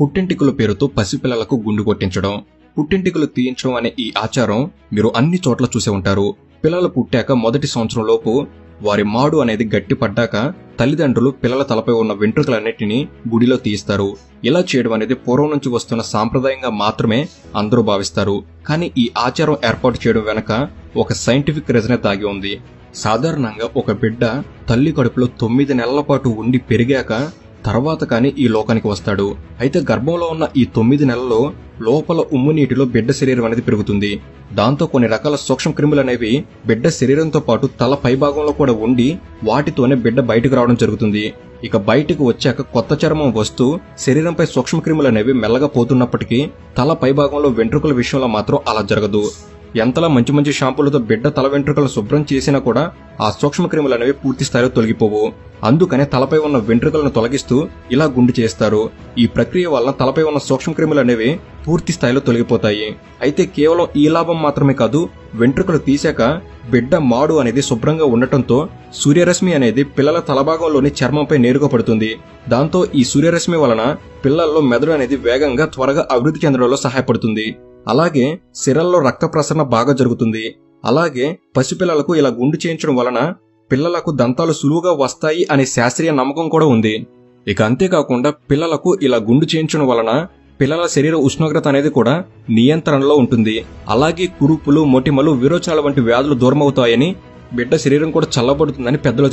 పుట్టింటికుల పేరుతో పసిపిల్లలకు గుండు కొట్టించడం పుట్టింటికులు తీయించడం అనే ఈ ఆచారం మీరు అన్ని చోట్ల చూసే ఉంటారు. పిల్లలు పుట్టాక మొదటి సంవత్సరంలోపు వారి మాడు అనేది గట్టిపడ్డాక తల్లిదండ్రులు పిల్లల తలపై ఉన్న వెంట్రుకలన్నిటిని గుడిలో తీయిస్తారు. ఇలా చేయడం అనేది పూర్వం నుంచి వస్తున్న సాంప్రదాయంగా మాత్రమే అందరూ భావిస్తారు. కానీ ఈ ఆచారం ఏర్పాటు చేయడం వెనక ఒక సైంటిఫిక్ రీజనే దాగి ఉంది. సాధారణంగా ఒక బిడ్డ తల్లి కడుపులో తొమ్మిది నెలల పాటు ఉండి పెరిగాక తర్వాత కానీ ఈ లోకానికి వస్తాడు. అయితే గర్భంలో ఉన్న ఈ తొమ్మిది నెలల్లో లోపల ఉమ్ము నీటిలో బిడ్డ శరీరం అనేది పెరుగుతుంది. దాంతో కొన్ని రకాల సూక్ష్మ క్రిములు అనేవి బిడ్డ శరీరంతో పాటు తల పైభాగంలో కూడా ఉండి వాటితోనే బిడ్డ బయటకు రావడం జరుగుతుంది. ఇక బయటకు వచ్చాక కొత్త చర్మం వస్తూ శరీరంపై సూక్ష్మ క్రిములు అనేవి మెల్లగా పోతున్నప్పటికీ తల పైభాగంలో వెంట్రుకల విషయంలో మాత్రం అలా జరగదు. ఎంతలా మంచి మంచి షాంపూలతో బిడ్డ తల వెంట్రుకలు శుభ్రం చేసినా కూడా ఆ సూక్ష్మక్రిములు అనేవి పూర్తి స్థాయిలో తొలగిపోవు. అందుకనే తలపై ఉన్న వెంట్రుకలను తొలగిస్తూ ఇలా గుండు చేస్తారు. ఈ ప్రక్రియ వల్ల తలపై ఉన్న సూక్ష్మక్రిములు అనేవి పూర్తి స్థాయిలో తొలగిపోతాయి. అయితే కేవలం ఈ లాభం మాత్రమే కాదు వెంట్రుకలు తీశాక బిడ్డ మాడు అనేది శుభ్రంగా ఉండటంతో సూర్యరశ్మి అనేది పిల్లల తలభాగంలోని చర్మంపై నేరుగా పడుతుంది. దాంతో ఈ సూర్యరశ్మి వలన పిల్లల్లో మెదడు అనేది వేగంగా త్వరగా అభివృద్ధి చెందడంలో సహాయపడుతుంది. అలాగే సిరల్లో రక్త ప్రసరణ బాగా జరుగుతుంది. అలాగే పసిపిల్లలకు ఇలా గుండు చేయించడం వలన పిల్లలకు దంతాలు సులువుగా వస్తాయి అనే శాస్త్రీయ నమ్మకం కూడా ఉంది. ఇక అంతేకాకుండా పిల్లలకు ఇలా గుండు చేయించడం వలన పిల్లల శరీర ఉష్ణోగ్రత అనేది కూడా నియంత్రణలో ఉంటుంది. అలాగే కురుపులు మొటిమలు విరోచనాల వంటి వ్యాధులు దూరమవుతాయని బిడ్డ శరీరం కూడా చల్లబడుతుందని పెద్దలు